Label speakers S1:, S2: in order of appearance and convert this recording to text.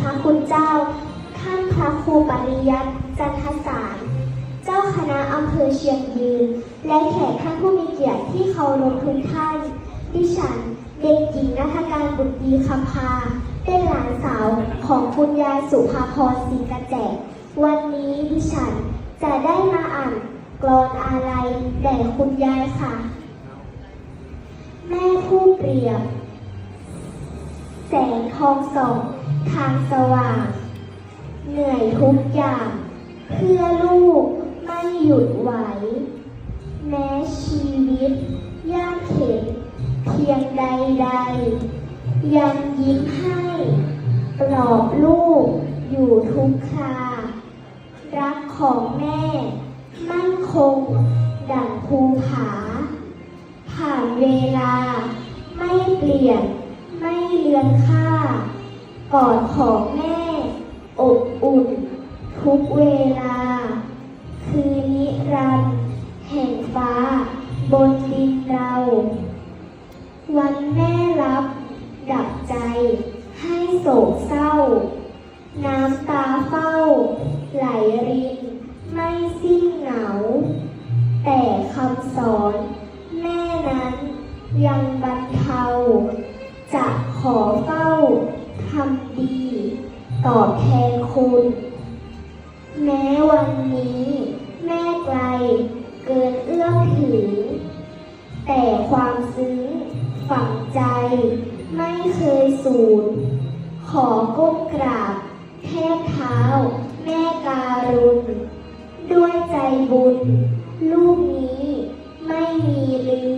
S1: พระคุณเจ้า ท่านพระครูปริยัติจันทสาร เจ้าคณะอำเภอเชียงยืน และแขกท่านผู้มีเกียรติที่เคารพทุกท่าน ดิฉัน เด็กหญิงนัฐการบุตรดีคำพา เป็นหลานสาวของคุณยายสุภาพรศรีกระแจก วันนี้ดิฉันจะได้มาอ่านกลอนอาลัยแด่คุณยายค่ะ แม่ผู้เปรียบ แสงทองส่อง ทางสว่าง เหนื่อยทุกอย่าง เพื่อลูกไม่หยุดไหว แม้ชีวิตยากเข็นเพียงใดใด ยังยิ้มให้ปลอบลูกอยู่ทุกครารักของแม่ มั่นคงดั่งภูผา ผ่านเวลาไม่เปลี่ยนไม่เลือนค่า กอดของแม่อบอุ่น ทุกเวลา คือนิรันดร์แห่งฟ้า บนดินเรา วันแม่รับดับใจ ให้โศกเศร้า น้ำตาเฝ้า ไหลริน ไม่สิ้นเหงา แต่คำสอน แม่นั้นยังบรรเทา จะขอเฝ้า ทำดี ตอบแทนคุณ แม้วันนี้ แม่ไกล เกินเอื้อมถึง แต่ความซึ้งฝังใจ ไม่เคยสูญ ขอก้มกราบแทบเท้า แม่การุณ ด้วยใจบุญ ลูกนี้ไม่มีลืม